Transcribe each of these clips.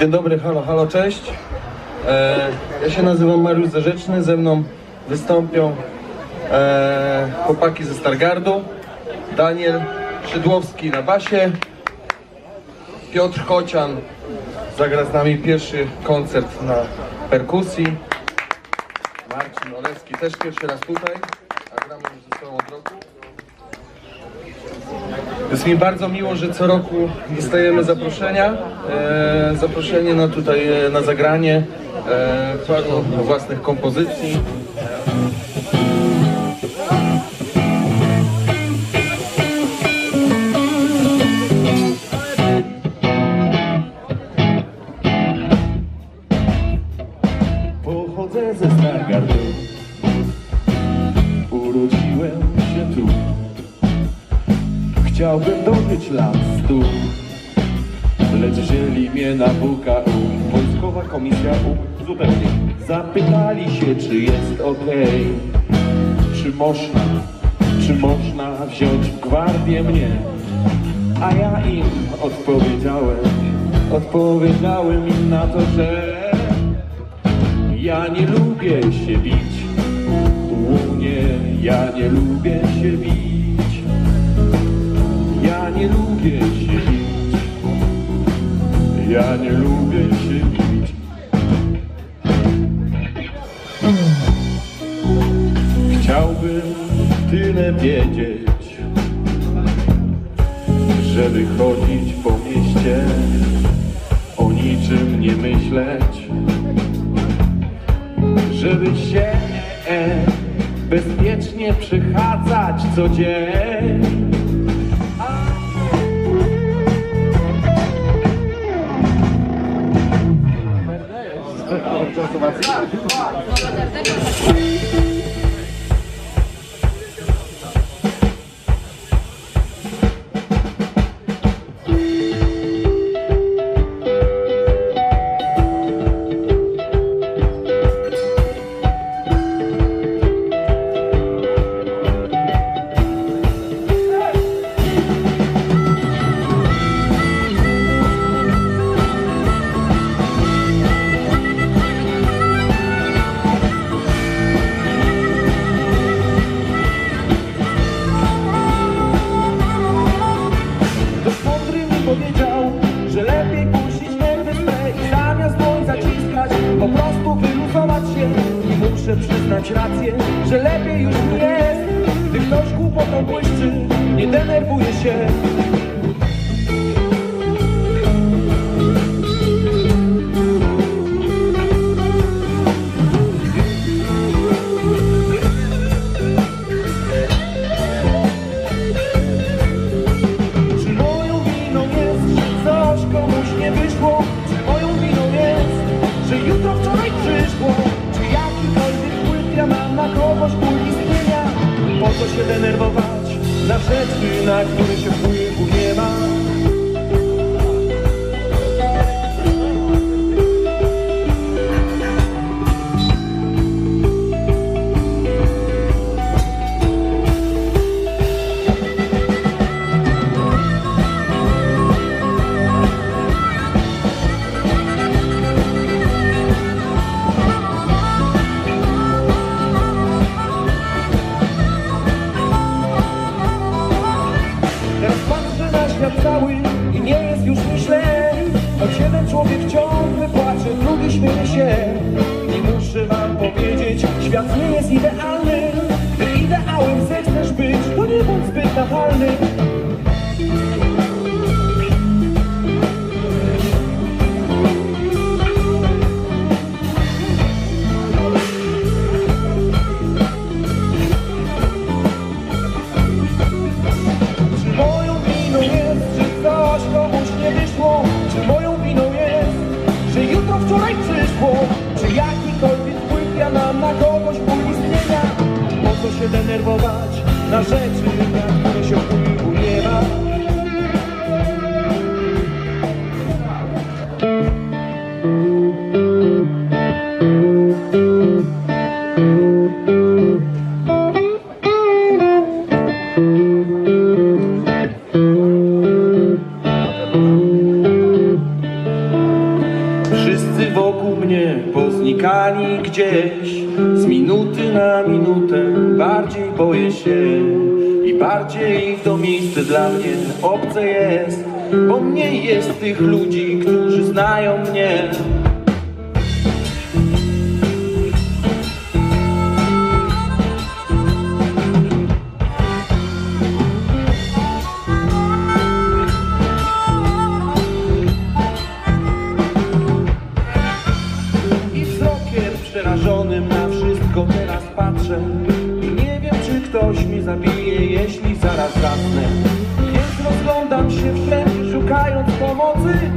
Dzień dobry, halo, halo, cześć. E, ja się nazywam Mariusz Zarzeczny, ze mną wystąpią e, chłopaki ze Stargardu, Daniel Szydłowski na basie, Piotr Kocian zagra z nami pierwszy koncert na perkusji, Marcin Olewski też pierwszy raz tutaj, a gramy już ze sobą od roku. Jest mi bardzo miło, że co roku dostajemy zaproszenia. E, zaproszenie na tutaj e, na zagranie e, paru własnych kompozycji. Lecz wzięli mnie na WKU Wojskowa Komisja U. Zupełnie Zapytali się czy jest okej. Czy można, czy można wziąć w gwardię mnie? A ja im odpowiedziałem Odpowiedziałem im na to, że ja nie lubię się bić, dłonie, ja nie lubię się bić. Ja nie lubię się bić, ja nie lubię się bić. Chciałbym tyle wiedzieć, żeby chodzić po mieście, o niczym nie myśleć żeby się bezpiecznie przechadzać co dzień. Ktoś przyznać rację, że lepiej już mi jest, gdy ktoś głupotą błyszczy, nie denerwuje się. Się denerwować. Na rzeczy, na które się wpływu świat nie jest idealny. Gdy ideałem zechcesz być, to nie bądź zbyt nachalny minutę bardziej boję się i bardziej to miejsce dla mnie obce jest, bo mniej jest tych ludzi, którzy znają mnie. I nie wiem czy ktoś mnie zabije, jeśli zaraz zasnę Więc rozglądam się wszędzie szukając pomocy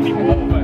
anymore.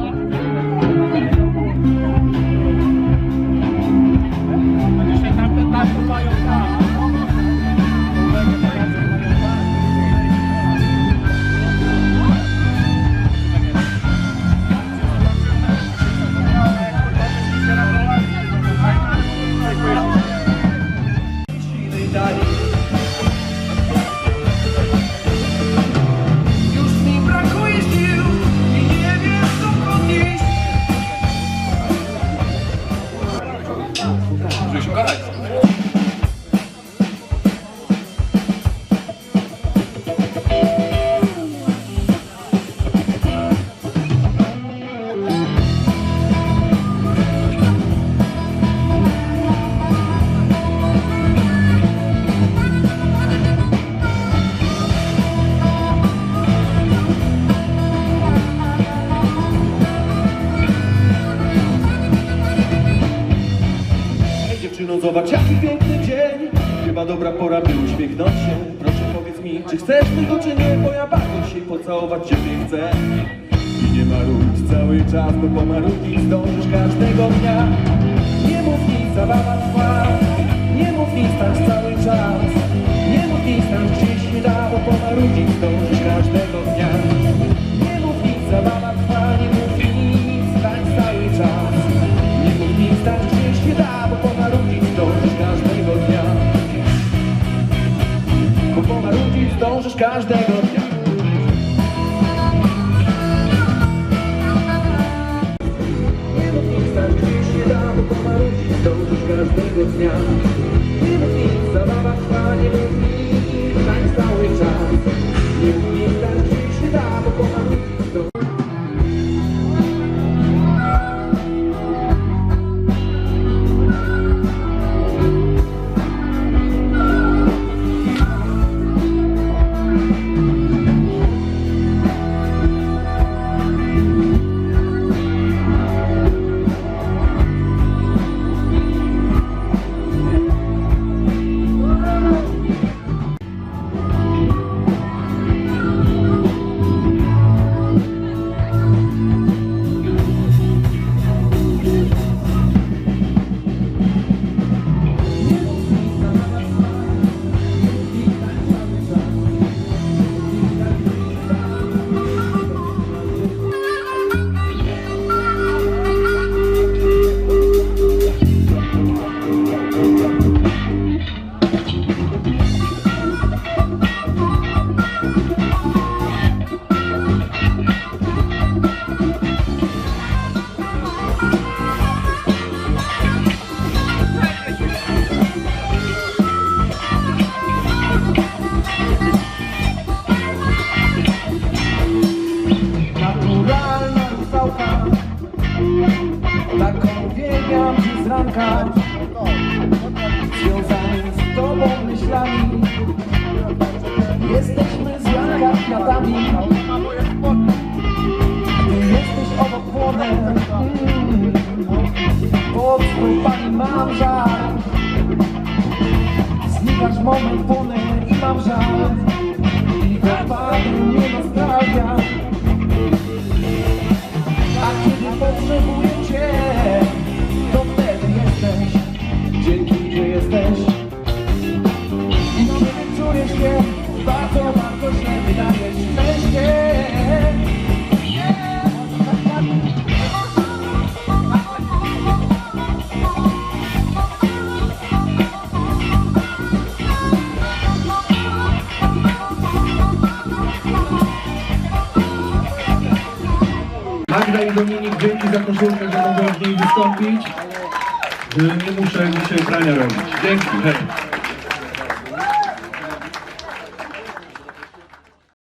Zobacz jaki piękny dzień. Chyba dobra pora, by uśmiechnąć się. Proszę powiedz mi, czy chcesz tego czy nie? Bo ja bardzo dzisiaj pocałować ciebie chcę. I nie marudź cały czas, bo pomarudzić zdążysz każdego dnia. Nie mów nic, zabawa trwa. Nie mów nic, cały czas. Nie mów nic, tam gdzieś da Bo pomarudzić zdążysz Jesteśmy złama kwiatami Ty jesteś obok płonem. Pod pani mam żal. Znikasz moment płonę i mam żal. I wypadł mnie nostalgia Dominik, dzięki za koszulkę, że mogłem w niej wystąpić. Że nie muszę dzisiaj prania robić. Dzięki, hej.